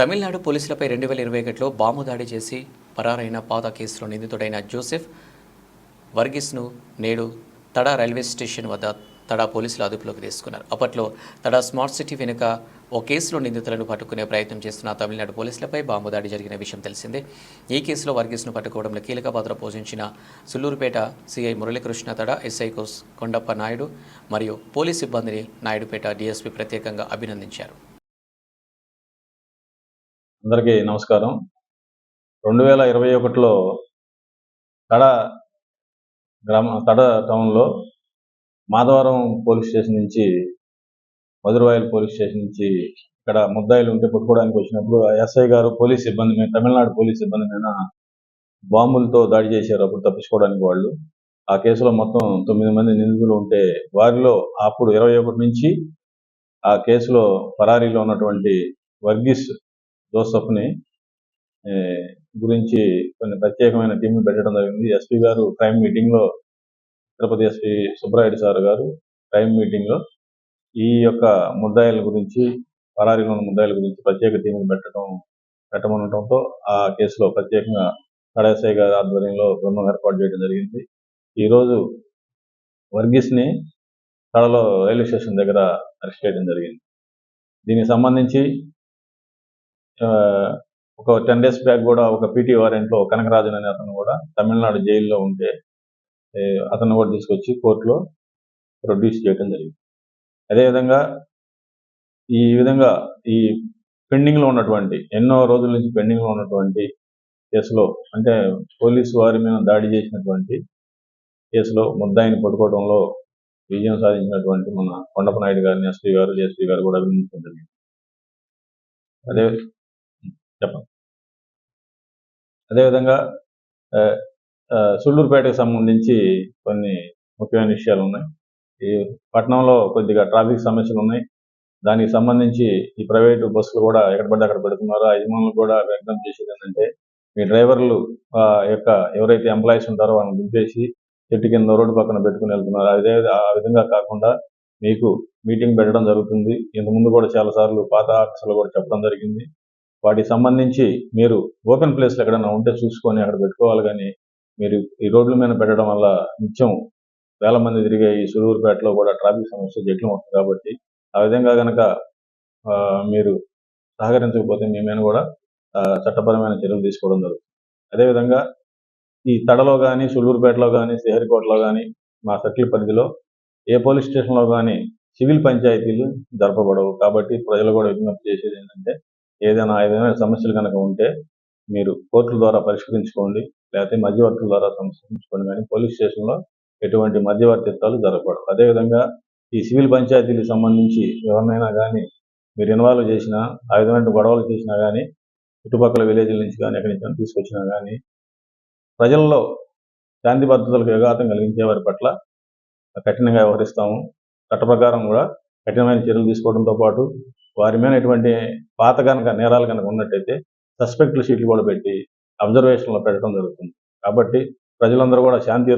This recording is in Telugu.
తమిళనాడు పోలీసులపై రెండు వేల ఇరవై ఒకటిలో బాంబు దాడి చేసి పరారైన పాత కేసులో నిందితుడైన జోసెఫ్ వర్గీస్ను నేడు తడా రైల్వే స్టేషన్ వద్ద తడా పోలీసులు అదుపులోకి తీసుకున్నారు. అప్పట్లో తడా స్మార్ట్ సిటీ వెనుక ఓ కేసులో నిందితులను పట్టుకునే ప్రయత్నం చేస్తున్న తమిళనాడు పోలీసులపై బాంబు దాడి జరిగిన విషయం తెలిసిందే. ఈ కేసులో వర్గీస్ను పట్టుకోవడంలో కీలక పాత్ర పోషించిన సుల్లూరుపేట సిఐ మురళీకృష్ణ తడ ఎస్ఐ కోస్ కొండప్ప నాయుడు మరియు పోలీస్ సిబ్బందిని నాయుడుపేట డీఎస్పీ ప్రత్యేకంగా అభినందించారు. అందరికీ నమస్కారం. రెండు వేల ఇరవై ఒకటిలో తడ గ్రామ తడ టౌన్లో మాధవరం పోలీస్ స్టేషన్ నుంచి మధురవాయల్ పోలీస్ స్టేషన్ నుంచి ఇక్కడ ముద్దాయిలు ఉంటే పట్టుకోవడానికి వచ్చినప్పుడు ఎస్ఐ గారు పోలీస్ సిబ్బంది మీద తమిళనాడు పోలీస్ సిబ్బంది మీద బాంబులతో దాడి చేశారు. అప్పుడు తప్పించుకోవడానికి వాళ్ళు. ఆ కేసులో మొత్తం తొమ్మిది మంది నిందితులు ఉంటే వారిలో అప్పుడు ఇరవై ఒకటి నుంచి ఆ కేసులో పరారీలో ఉన్నటువంటి వర్గీస్ జోసఫ్ని గురించి కొన్ని ప్రత్యేకమైన టీంలు పెట్టడం జరిగింది. ఎస్పీ గారు క్రైమ్ మీటింగ్లో తిరుపతి ఎస్పీ సుబ్రాయుడు సార్ గారు క్రైమ్ మీటింగ్లో ఈ యొక్క ముద్దాయిల గురించి పరారీలో ఉన్న ముద్దాయిల గురించి ప్రత్యేక టీంలు పెట్టడం పెట్టమనడంతో ఆ కేసులో ప్రత్యేకంగా కడాసాయి గారి ఆధ్వర్యంలో బృందం ఏర్పాటు చేయడం జరిగింది. ఈరోజు వర్గీస్ని వర్గీస్ కడలో రైల్వే స్టేషన్ దగ్గర అరెస్ట్ చేయడం జరిగింది. దీనికి సంబంధించి ఒక టెన్ డేస్ బ్యాక్ కూడా ఒక పీటీ వారెంట్లో కనకరాజన్ అనే అతను కూడా తమిళనాడు జైల్లో ఉంటే అతను కూడా తీసుకొచ్చి కోర్టులో ప్రొడ్యూస్ చేయడం జరిగింది. అదేవిధంగా ఈ విధంగా ఈ పెండింగ్లో ఉన్నటువంటి ఎన్నో రోజుల నుంచి పెండింగ్లో ఉన్నటువంటి కేసులో అంటే పోలీసు వారి మీద దాడి చేసినటువంటి కేసులో ముద్దాయిని పట్టుకోవడంలో విజయం సాధించినటువంటి మన కొండపనాయుడు గారిని ఎస్పీ గారు జయశ్రీ గారు కూడా అభినందించడం జరిగింది. అదే చెప్పండి. అదేవిధంగా సుళ్ళూరుపేటకు సంబంధించి కొన్ని ముఖ్యమైన విషయాలు ఉన్నాయి. ఈ పట్టణంలో కొద్దిగా ట్రాఫిక్ సమస్యలు ఉన్నాయి. దానికి సంబంధించి ఈ ప్రైవేటు బస్సులు కూడా ఎక్కడ పడితే అక్కడ పెడుతున్నారు. ఆ యజమానులు కూడా వ్యక్తం చేసేది ఏంటంటే మీ డ్రైవర్లు ఆ యొక్క ఎవరైతే ఎంప్లాయీస్ ఉంటారో వాళ్ళని దింపేసి చెట్టు కింద రోడ్డు పక్కన పెట్టుకుని వెళ్తున్నారు. అదే ఆ విధంగా కాకుండా మీకు మీటింగ్ పెట్టడం జరుగుతుంది. ఇంతకుముందు కూడా చాలా సార్లు పాత ఆఫీసులో కూడా చెప్పడం జరిగింది. వాటికి సంబంధించి మీరు ఓపెన్ ప్లేస్లు ఎక్కడైనా ఉంటే చూసుకొని అక్కడ పెట్టుకోవాలి కానీ మీరు ఈ రోడ్ల మీద పెట్టడం వల్ల నిత్యం వేల మంది తిరిగే ఈ సులూరుపేటలో కూడా ట్రాఫిక్ సమస్య జట్లు అవుతుంది కాబట్టి ఆ విధంగా కనుక ఆ, మీరు సహకరించకపోతే మీ మీద కూడా చట్టపరమైన చర్యలు తీసుకోవడం జరుగుతుంది. అదేవిధంగా ఈ తడలో కానీ సులూరుపేటలో కానీ శ్రీహరికోటలో కానీ మా సర్కిల్ పరిధిలో ఏ పోలీస్ స్టేషన్లో కానీ సివిల్ పంచాయతీలు జరపబడవు. కాబట్టి ప్రజలు కూడా విజ్ఞప్తి చేసేది ఏంటంటే ఏదైనా ఏదైనా సమస్యలు కనుక ఉంటే మీరు కోర్టుల ద్వారా పరిష్కరించుకోండి లేకపోతే మధ్యవర్తుల ద్వారా సంస్కరించుకోండి కానీ పోలీస్ స్టేషన్లో ఎటువంటి మధ్యవర్తిత్వాలు జరగకూడదు. అదేవిధంగా ఈ సివిల్ పంచాయతీలకు సంబంధించి ఎవరినైనా కానీ మీరు ఇన్వాల్వ్ చేసినా ఆ విధమైన గొడవలు చేసినా కానీ చుట్టుపక్కల విలేజ్ల నుంచి కానీ ఎక్కడి నుంచి తీసుకొచ్చినా కానీ ప్రజల్లో శాంతి భద్రతలకు విఘాతం కలిగించే వారి పట్ల కఠినంగా వ్యవహరిస్తాము. చట్ట ప్రకారం కూడా కఠినమైన చర్యలు తీసుకోవడంతో పాటు వారి మీద ఎటువంటి పాత కనుక నేరాలు కనుక ఉన్నట్టయితే సస్పెక్ట్ షీట్లు కూడా పెట్టి అబ్జర్వేషన్లో పెట్టడం జరుగుతుంది. కాబట్టి ప్రజలందరూ కూడా శాంతి